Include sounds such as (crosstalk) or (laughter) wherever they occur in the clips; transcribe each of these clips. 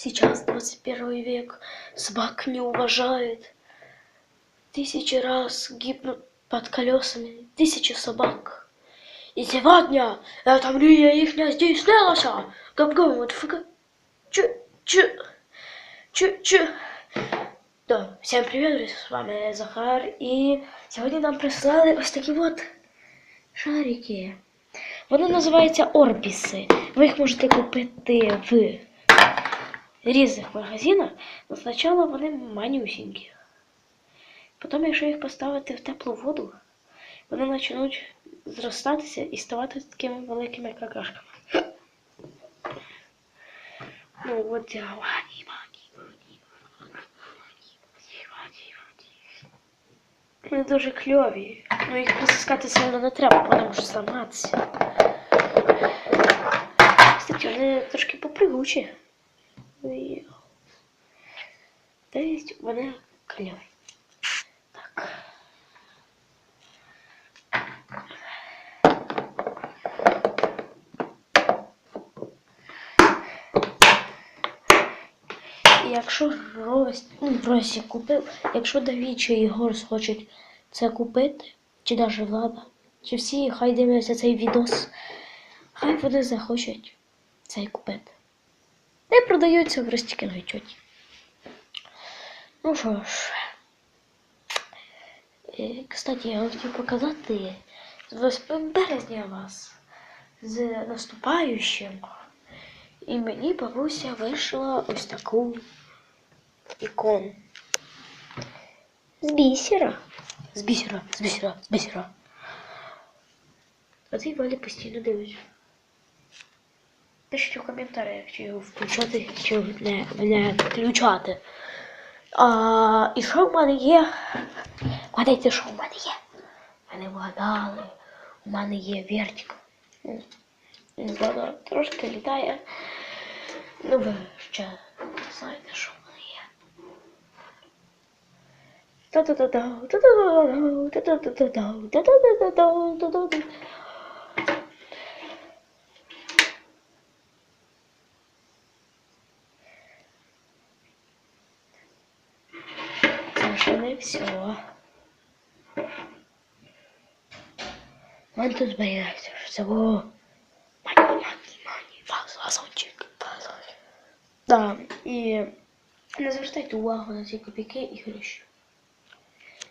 Сейчас 21 век. Собак не уважает. Тысячи раз гибнут под колесами тысячи собак. И сегодня эта мрия их не здійснилася. Гам-гам, вот фига. Чу, чу, чу, чу. Да, всем привет, друзья, с вами Захар. И сегодня нам прислали ось такі от шарики. Вони називаються Орбіси. Ви їх можете купити в різних магазинах, але спочатку вони манюсінькі. Потім, якщо їх поставити в теплу воду, вони почнуть зростатися і ставати такими великими какашками. (coughs) Ну от я. Вони дуже кльові. Ну їх притискати сильно не треба, вони можуть зламатися. Кстати, вони трошки попригучі. І... Тобто вони кльові. Так. Якщо Рось, ну, Росі купив, якщо Давід чи Ігор схочуть це купити, чи навіть влада, чи всі хай дивляться цей відос, хай вони захочуть цей купити. Не продаються в розтікінговій тьоті. Ну що ж. Е, Кстати, я вам хотів показати з 8 березня вас з наступаючим. І мені бабуся вийшла ось таку ікону. З бісера. З бісера, з бісера, з бісера. А цей Валя постійно дивиться. Пишіть у коментарях, чи його включати, чи не, не включати. А, і що в мене є? Вгадайте, що в мене є? Ви не вгадали. У мене є вертик. Воно трошки літає. Ну, ви ще знаєте, що в мене є. Та-та-та-та, та-та-та-та, та-та-та-та, та-та-та-та, та-та-та. Це ще не все. У мене тут зберігається всього. Мані, мані, мані, вазончик, вазончик. Да, і не звертайте увагу на ці копійки і гроші.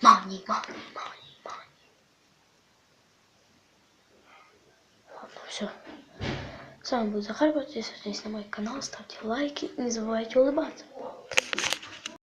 Мані, мані, мані, мані. Ладно, все. С вами был Захар, подписывайтесь на мой канал, ставьте лайки и не забывайте улыбаться.